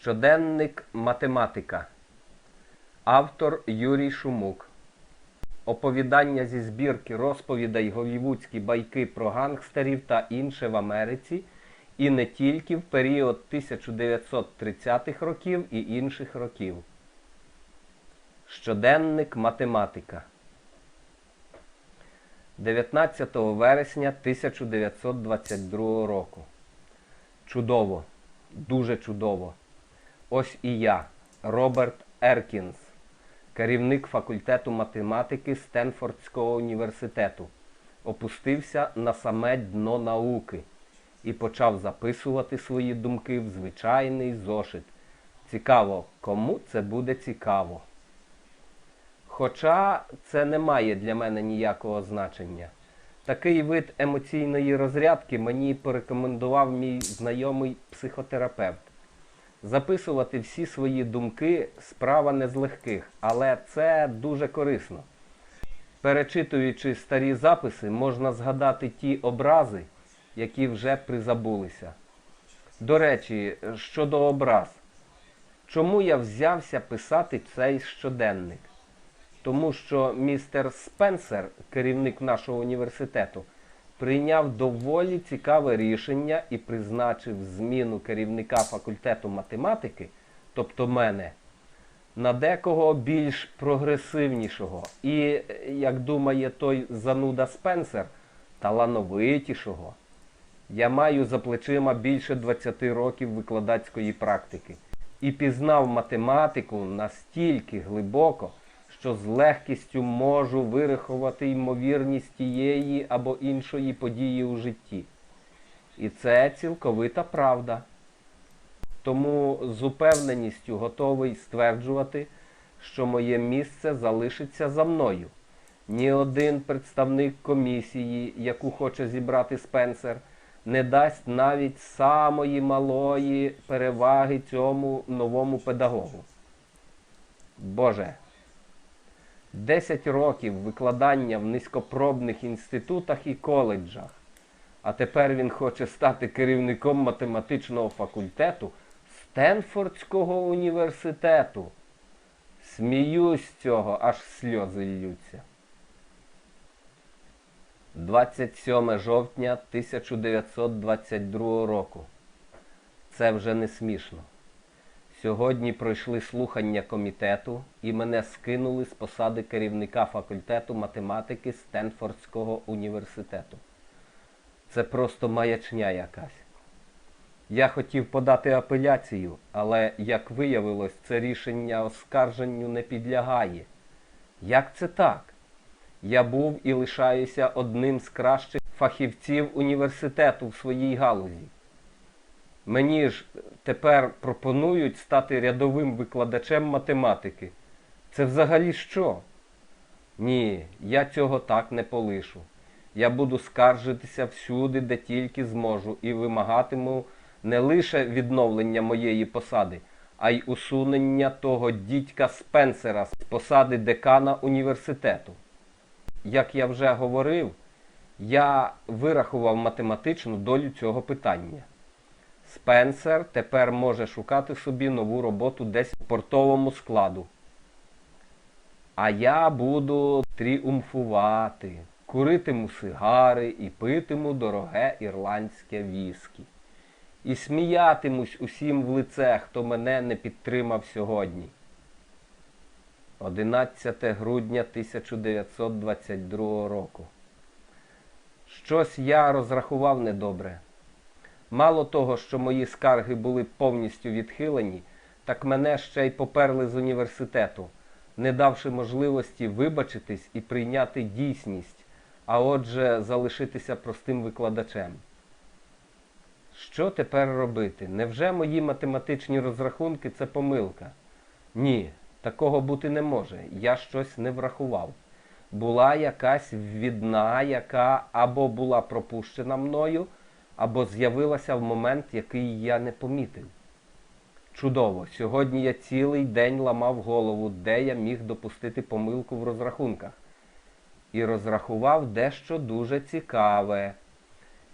Щоденник математика. Автор Юрій Шумук. Оповідання зі збірки розповідей голівудські байки про гангстерів та інше в Америці і не тільки в період 1930-х років і інших років. Щоденник математика. 19 вересня 1922 року. Чудово, дуже чудово. Ось і я, Роберт Еркінс, керівник факультету математики Стенфордського університету, опустився на саме дно науки і почав записувати свої думки в звичайний зошит. Цікаво, кому це буде цікаво. Хоча це не має для мене ніякого значення. Такий вид емоційної розрядки мені порекомендував мій знайомий психотерапевт. Записувати всі свої думки справа не з легких, але це дуже корисно. Перечитуючи старі записи, можна згадати ті образи, які вже призабулися. До речі, щодо образ, чому я взявся писати цей щоденник? Тому що містер Спенсер, керівник нашого університету, прийняв доволі цікаве рішення і призначив зміну керівника факультету математики, тобто мене, на декого більш прогресивнішого і, як думає той зануда Спенсер, талановитішого. Я маю за плечима більше 20 років викладацької практики і пізнав математику настільки глибоко, що з легкістю можу вирахувати ймовірність тієї або іншої події у житті. І це цілковита правда. Тому з упевненістю готовий стверджувати, що моє місце залишиться за мною. Ні один представник комісії, яку хоче зібрати Спенсер, не дасть навіть самої малої переваги цьому новому педагогу. Боже, 10 років викладання в низькопробних інститутах і коледжах, а тепер він хоче стати керівником математичного факультету Стенфордського університету. Сміюсь цього, аж сльози ллються. 27 жовтня 1922 року. Це вже не смішно. Сьогодні пройшли слухання комітету і мене скинули з посади керівника факультету математики Стенфордського університету. Це просто маячня якась. Я хотів подати апеляцію, але, як виявилось, це рішення оскарженню не підлягає. Як це так? Я був і лишаюся одним з кращих фахівців університету в своїй галузі. Мені ж тепер пропонують стати рядовим викладачем математики. Це взагалі що? Ні, я цього так не полишу. Я буду скаржитися всюди, де тільки зможу, і вимагатиму не лише відновлення моєї посади, а й усунення того дідька Спенсера з посади декана університету. Як я вже говорив, я вирахував математичну долю цього питання. Спенсер тепер може шукати собі нову роботу десь у портовому складу. А я буду тріумфувати, куритиму сигари і питиму дороге ірландське віскі. І сміятимусь усім в лице, хто мене не підтримав сьогодні. 11 грудня 1922 року. Щось я розрахував недобре. Мало того, що мої скарги були повністю відхилені, так мене ще й поперли з університету, не давши можливості вибачитись і прийняти дійсність, а отже, залишитися простим викладачем. Що тепер робити? Невже мої математичні розрахунки це помилка? Ні, такого бути не може. Я щось не врахував. Була якась відна, яка або була пропущена мною, або з'явилася в момент, який я не помітив. Чудово! Сьогодні я цілий день ламав голову, де я міг допустити помилку в розрахунках. І розрахував дещо дуже цікаве.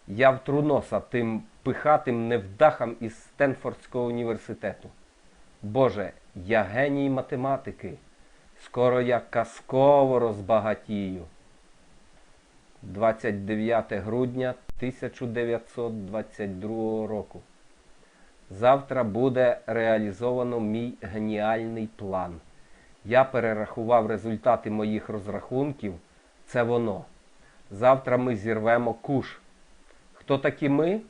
Я втру носа тим пихатим невдахам із Стенфордського університету. Боже, я геній математики. Скоро я казково розбагатію. 29 грудня 1922 року. Завтра буде реалізовано мій геніальний план. Я перерахував результати моїх розрахунків. Це воно. Завтра ми зірвемо куш. Хто такі ми?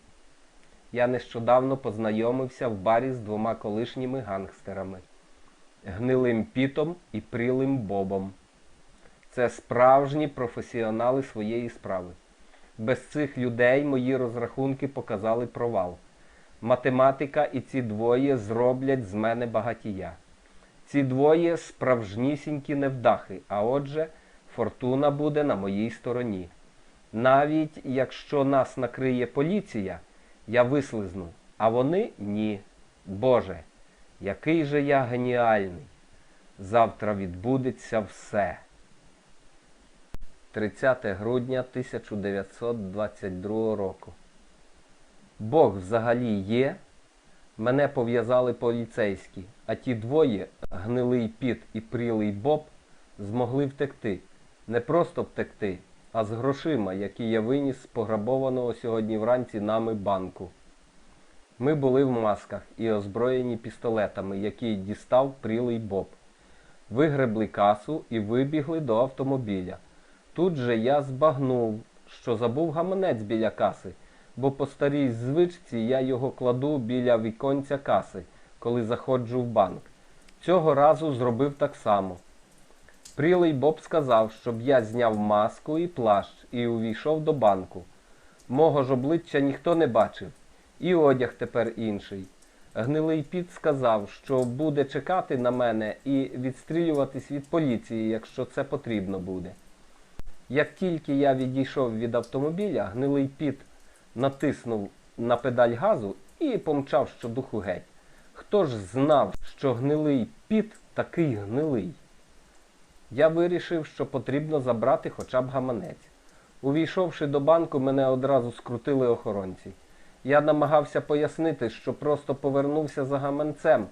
Я нещодавно познайомився в барі з двома колишніми гангстерами Гнилим Пітом і Прілим Бобом. Це справжні професіонали своєї справи. Без цих людей мої розрахунки показали провал. Математика і ці двоє зроблять з мене багатія. Ці двоє справжнісінькі невдахи, а отже, фортуна буде на моїй стороні. Навіть якщо нас накриє поліція, я вислизну, а вони ні. Боже, який же я геніальний! Завтра відбудеться все. 30 грудня 1922 року. Бог взагалі є. Мене пов'язали поліцейські, а ті двоє, гнилий піт і прілий Боб, змогли втекти. Не просто втекти, а з грошима, які я виніс з пограбованого сьогодні вранці нами банку. Ми були в масках і озброєні пістолетами, які дістав прілий Боб. Вигребли касу і вибігли до автомобіля. Тут же я збагнув, що забув гаманець біля каси, бо по старій звичці я його кладу біля віконця каси, коли заходжу в банк. Цього разу зробив так само. Прілий Боб сказав, щоб я зняв маску і плащ і увійшов до банку. Мого ж обличчя ніхто не бачив, і одяг тепер інший. Гнилий піт сказав, що буде чекати на мене і відстрілюватись від поліції, якщо це потрібно буде. Як тільки я відійшов від автомобіля, гнилий піт натиснув на педаль газу і помчав щодуху геть. Хто ж знав, що гнилий піт такий гнилий? Я вирішив, що потрібно забрати хоча б гаманець. Увійшовши до банку, мене одразу скрутили охоронці. Я намагався пояснити, що просто повернувся за гаманцем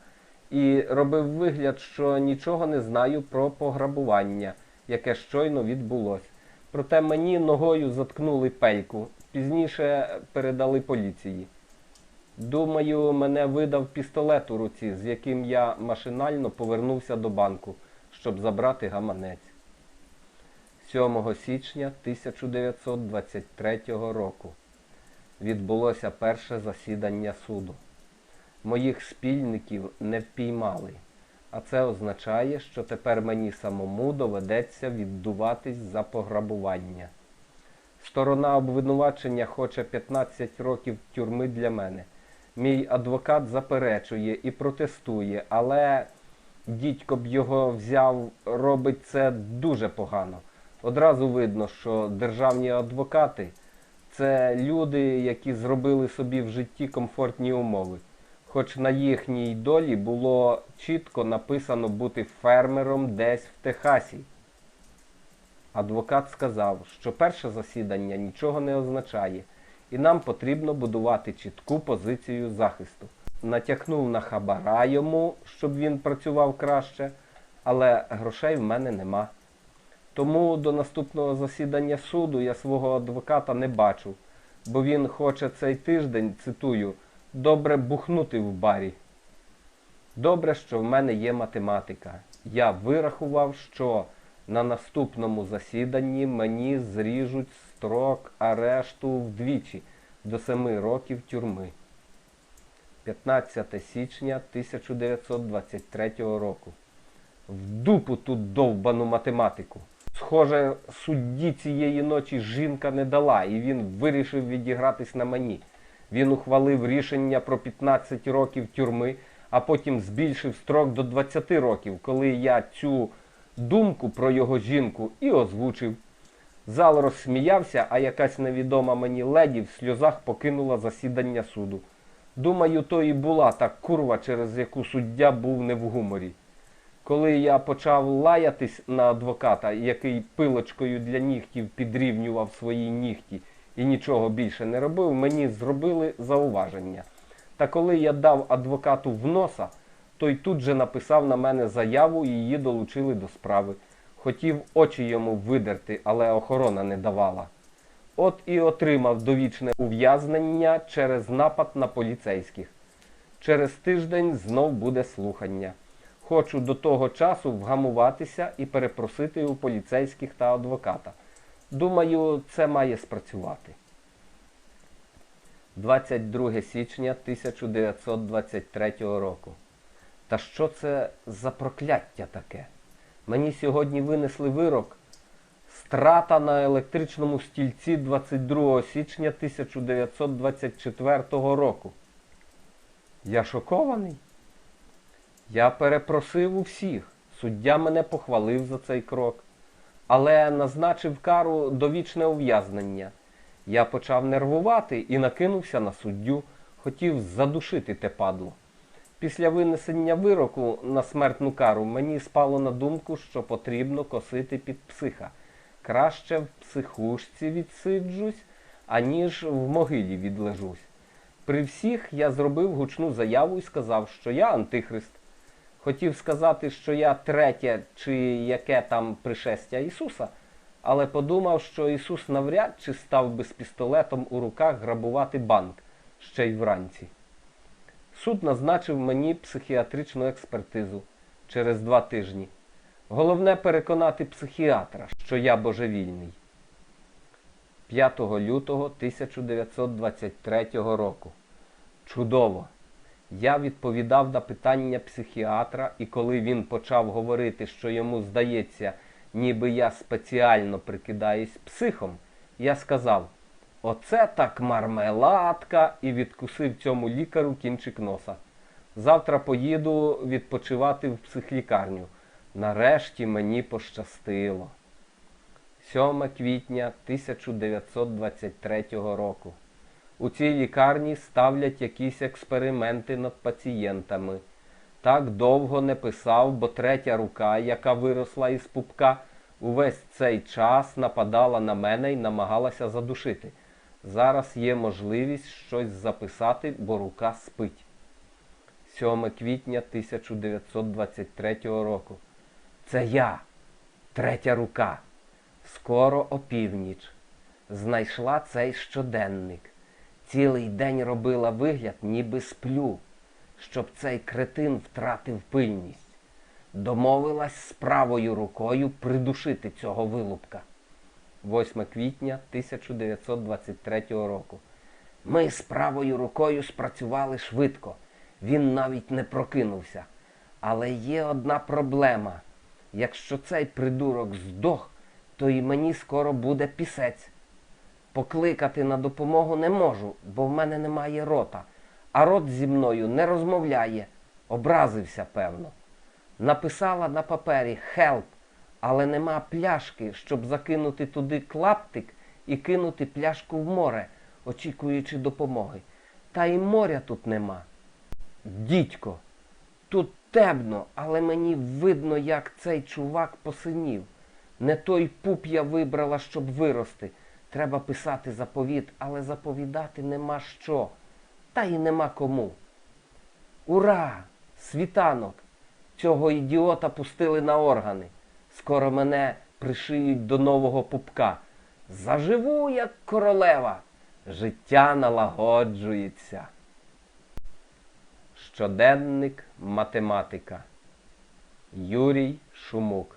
і робив вигляд, що нічого не знаю про пограбування, яке щойно відбулось. Проте мені ногою заткнули пельку, пізніше передали поліції. Думаю, мене видав пістолет у руці, з яким я машинально повернувся до банку, щоб забрати гаманець. 7 січня 1923 року відбулося перше засідання суду. Моїх спільників не впіймали, а це означає, що тепер мені самому доведеться віддуватись за пограбування. Сторона обвинувачення хоче 15 років тюрми для мене. Мій адвокат заперечує і протестує, але дідько б його взяв, робить це дуже погано. Одразу видно, що державні адвокати це люди, які зробили собі в житті комфортні умови. Хоч на їхній долі було чітко написано бути фермером десь в Техасі. Адвокат сказав, що перше засідання нічого не означає, і нам потрібно будувати чітку позицію захисту. Натякнув на хабара йому, щоб він працював краще, але грошей в мене нема. Тому до наступного засідання суду я свого адвоката не бачу, бо він хоче цей тиждень, цитую, добре бухнути в барі. Добре, що в мене є математика. Я вирахував, що на наступному засіданні мені зріжуть строк арешту вдвічі до 7 років тюрми. 15 січня 1923 року. В дупу тут довбану математику. Схоже, судді цієї ночі жінка не дала, і він вирішив відігратись на мені. Він ухвалив рішення про 15 років тюрми, а потім збільшив строк до 20 років, коли я цю думку про його жінку і озвучив. Зал розсміявся, а якась невідома мені леді в сльозах покинула засідання суду. Думаю, то і була та курва, через яку суддя був не в гуморі. Коли я почав лаятись на адвоката, який пилочкою для нігтів підрівнював свої нігті і нічого більше не робив, мені зробили зауваження. Та коли я дав адвокату в носа, той тут же написав на мене заяву і її долучили до справи. Хотів очі йому видерти, але охорона не давала. От і отримав довічне ув'язнення через напад на поліцейських. Через тиждень знов буде слухання. Хочу до того часу вгамуватися і перепросити у поліцейських та адвоката. Думаю, це має спрацювати. 22 січня 1923 року. Та що це за прокляття таке? Мені сьогодні винесли вирок страта на електричному стільці 22 січня 1924 року. Я шокований. Я перепросив у всіх. Суддя мене похвалив за цей крок, але назначив кару довічне ув'язнення. Я почав нервувати і накинувся на суддю, хотів задушити те падло. Після винесення вироку на смертну кару мені спало на думку, що потрібно косити під психа. Краще в психушці відсиджусь, аніж в могилі відлежусь. При всіх я зробив гучну заяву і сказав, що я антихрист. Хотів сказати, що я третє чи яке там пришестя Ісуса, але подумав, що Ісус навряд чи став би з пістолетом у руках грабувати банк ще й вранці. Суд назначив мені психіатричну експертизу через два тижні. Головне переконати психіатра, що я божевільний. 5 лютого 1923 року. Чудово! Я відповідав на питання психіатра, і коли він почав говорити, що йому здається, ніби я спеціально прикидаюсь психом, я сказав: Оце так мармеладка, і відкусив цьому лікару кінчик носа. Завтра поїду відпочивати в психлікарню. Нарешті мені пощастило. 7 квітня 1923 року. У цій лікарні ставлять якісь експерименти над пацієнтами. Так довго не писав, бо третя рука, яка виросла із пупка, увесь цей час нападала на мене і намагалася задушити. Зараз є можливість щось записати, бо рука спить. 7 квітня 1923 року. Це я, третя рука. Скоро опівніч. Знайшла цей щоденник. Цілий день робила вигляд, ніби сплю, щоб цей кретин втратив пильність. Домовилась з правою рукою придушити цього вилупка. 8 квітня 1923 року. Ми з правою рукою спрацювали швидко. Він навіть не прокинувся. Але є одна проблема. Якщо цей придурок здох, то і мені скоро буде пісець. Покликати на допомогу не можу, бо в мене немає рота, а рот зі мною не розмовляє. Образився, певно. Написала на папері «Help», але нема пляшки, щоб закинути туди клаптик і кинути пляшку в море, очікуючи допомоги. Та й моря тут нема. Дідько, тут темно, але мені видно, як цей чувак посинів. Не той пуп я вибрала, щоб вирости. Треба писати заповіт, але заповідати нема що. Та й нема кому. Ура! Світанок! Цього ідіота пустили на органи. Скоро мене пришиють до нового пупка. Заживу, як королева. Життя налагоджується. Щоденник математика. Юрій Шумук